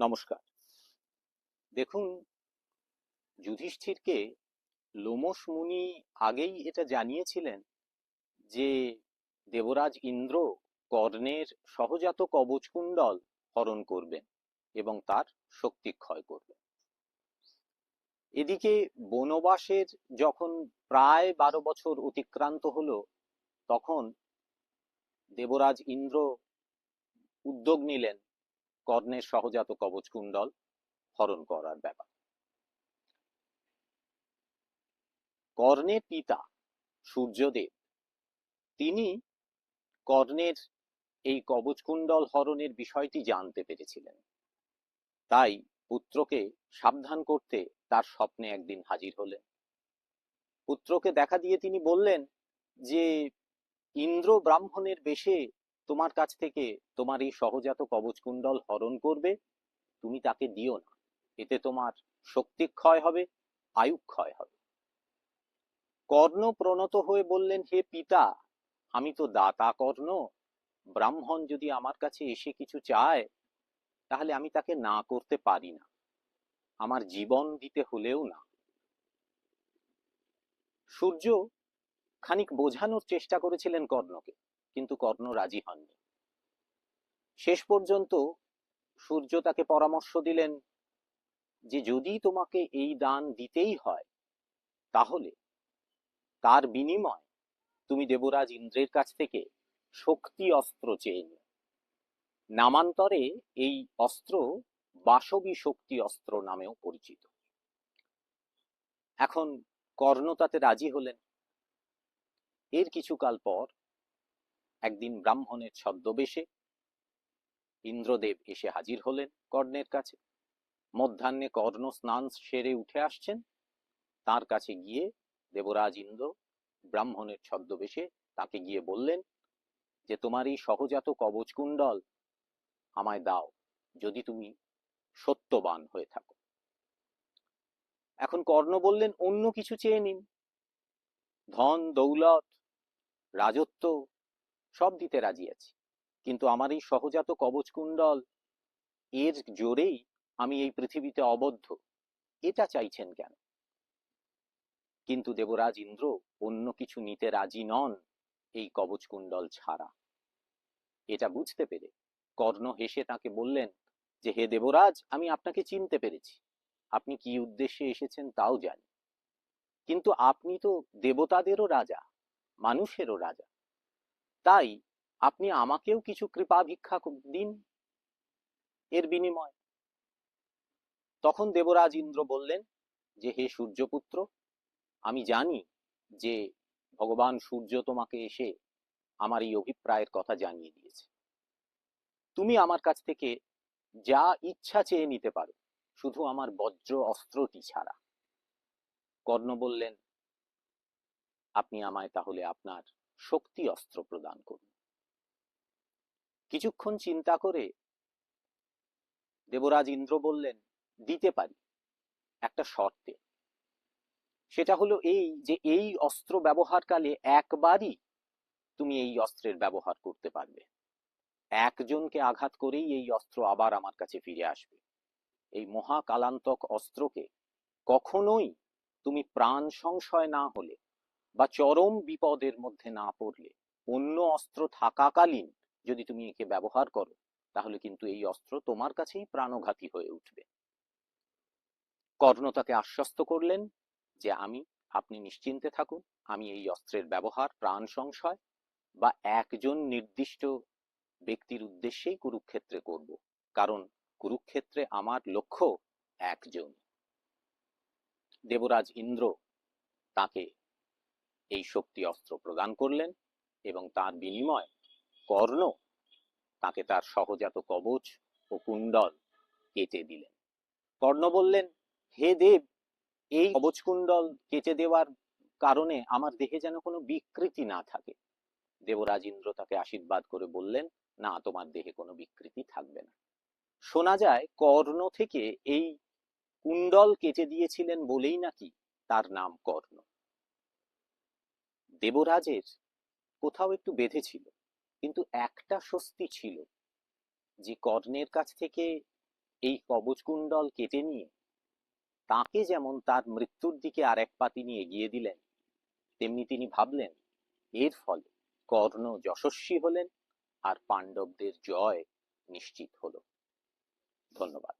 নমস্কার। দেখুন, যুধিষ্ঠিরকে লোমস মুনি আগেই এটা জানিয়েছিলেন যে দেবরাজ ইন্দ্র কর্ণের সহজাত কবচকুণ্ডল হরণ করবেন এবং তার শক্তি ক্ষয় করবেন। এদিকে বনবাসের যখন প্রায় বারো বছর অতিক্রান্ত হলো, তখন দেবরাজ ইন্দ্র উদ্যোগ নিলেন কর্ণের সহজাত কবচকুণ্ডল হরণ করার ব্যাপার। কর্ণের পিতা সূর্যদেব, তিনি কর্ণের এই কবচকুণ্ডল হরণের বিষয়টি জানতে পেরেছিলেন। তাই পুত্রকে সাবধান করতে তার স্বপ্নে একদিন হাজির হলেন। পুত্রকে দেখা দিয়ে তিনি বললেন যে, ইন্দ্র ব্রাহ্মণের বেশে তোমার কাছ থেকে তোমার এই সহজাত কবচকুণ্ডল হরণ করবে, তুমি তাকে দিও না। এতে তোমার শক্তি ক্ষয় হবে আয়ু ক্ষয় হবে। কর্ণ প্রণত হয়ে বললেন, হে পিতা, আমি তো দাতা কর্ণ, ব্রাহ্মণ যদি আমার কাছে এসে কিছু চায়, তাহলে আমি তাকে না করতে পারি না। আমার জীবন দিতে হলেও না। সূর্য খানিক বোঝানোর চেষ্টা করেছিলেন কর্ণকে। কিন্তু কর্ণ রাজি হননি। শেষ পর্যন্ত সূর্য তাকে পরামর্শ দিলেন যে, যদি তোমাকে এই দান দিতেই হয়, তাহলে তার বিনিময় তুমি দেবরাজ ইন্দ্রের কাছ থেকে শক্তি অস্ত্র চেয়ে নিও। নামান্তরে এই অস্ত্র বাসবী শক্তি অস্ত্র নামেও পরিচিত। এখন কর্ণ তাতে রাজি হলেন। এর কিছুকাল পর একদিন ব্রাহ্মণের ছদ্মবেশে ইন্দ্রদেব এসে হাজির হলেন কর্ণের কাছে। মধ্যাহ্নে কর্ণ স্নান সেরে উঠে আসছেন। তার কাছে গিয়ে দেবরাজ ইন্দ্র ব্রাহ্মণের ছদ্মবেশে তাকে গিয়ে বললেন যে, তোমার এই সহজাত কবচকুণ্ডল আমায় দাও, যদি তুমি সত্যবান হয়ে থাকো। এখন কর্ণ বললেন, অন্য কিছু চেয়ে নিন। ধন, দৌলত, রাজত্ব সব দিতে রাজি আছি। কিন্তু আমার এই সহজাত কবচকুণ্ডল, এর জোরেই আমি এই পৃথিবীতে অবদ্ধ। এটা চাইছেন কেন? কিন্তু দেবরাজ ইন্দ্র অন্য কিছু নিতে রাজি নন এই কবচকুণ্ডল ছাড়া। এটা বুঝতে পেরে কর্ণ হেসে তাকে বললেন যে, হে দেবরাজ, আমি আপনাকে চিনতে পেরেছি। আপনি কি উদ্দেশ্যে এসেছেন তাও জানি। কিন্তু আপনি তো দেবতাদেরও রাজা, মানুষেরও রাজা। তাই আপনি আমাকেও কিছু কৃপা ভিক্ষা দিন এর বিনিময়। তখন দেবরাজ ইন্দ্র বললেন যে, হে সূর্যপুত্র, আমি জানি যে ভগবান সূর্য তোমাকে এসে আমার এই অভিপ্রায়ের কথা জানিয়ে দিয়েছে। তুমি আমার কাছ থেকে যা ইচ্ছা চেয়ে নিতে পারো, শুধু আমার বজ্র অস্ত্রটি ছাড়া। কর্ণ বললেন, আপনি আমায় তাহলে আপনার শক্তি অস্ত্র প্রদান করুন। কিছুক্ষণ চিন্তা করে দেবরাজ ইন্দ্র বললেন, দিতে পারি। একটা শর্তে। সেটা হলো এই যে এই অস্ত্র ব্যবহারকালে একবারই তুমি এই অস্ত্রের ব্যবহার করতে পারবে। একজনকে আঘাত করেই এই অস্ত্র আবার আমার কাছে ফিরে আসবে। এই মহাকালান্তক অস্ত্রকে কখনোই তুমি প্রাণ সংশয় না হলে বা চরম বিপদের মধ্যে না পড়লে, অন্য অস্ত্র থাকাকালীন যদি তুমি একে ব্যবহার করো, তাহলে কিন্তু এই অস্ত্র তোমার কাছেই প্রাণঘাতী হয়ে উঠবে। কর্ণ তাকে আশ্বস্ত করলেন যে আমি, আপনি নিশ্চিন্তে থাকুন, আমি এই অস্ত্রের ব্যবহার প্রাণ সংশয় বা একজন নির্দিষ্ট ব্যক্তির উদ্দেশ্যেই কুরুক্ষেত্রে করব, কারণ কুরুক্ষেত্রে আমার লক্ষ্য একজন। দেবরাজ ইন্দ্র তাকে এই শক্তি অস্ত্র প্রদান করলেন এবং তার বিনিময় কর্ণ তাকে তার সহজাত কবচ ও কুণ্ডল কেটে দিলেন। কর্ণ বললেন, হে দেব, এই কবচ কুণ্ডল কেটে দেওয়ার কারণে আমার দেহে যেন কোনো বিকৃতি না থাকে। দেবরাজ ইন্দ্র তাকে আশীর্বাদ করে বললেন, না, তোমার দেহে কোনো বিকৃতি থাকবে না। শোনা যায়, কর্ণ থেকে এই কুণ্ডল কেটে দিয়েছিলেন বলেই নাকি তার নাম কর্ণ। দেবরাজের কোথাও একটু বেঁধেছিল কিন্তু একটা স্বস্তি ছিল যে কর্ণের কাছ থেকে এই কবচকুণ্ডল কেটে নিয়ে তাকে যেমন তার মৃত্যুর দিকে আর এক পা তিনি এগিয়ে দিলেন, তেমনি তিনি ভাবলেন, এর ফলে কর্ণ যশস্বী হলেন আর পাণ্ডবদের জয় নিশ্চিত হলো। ধন্যবাদ।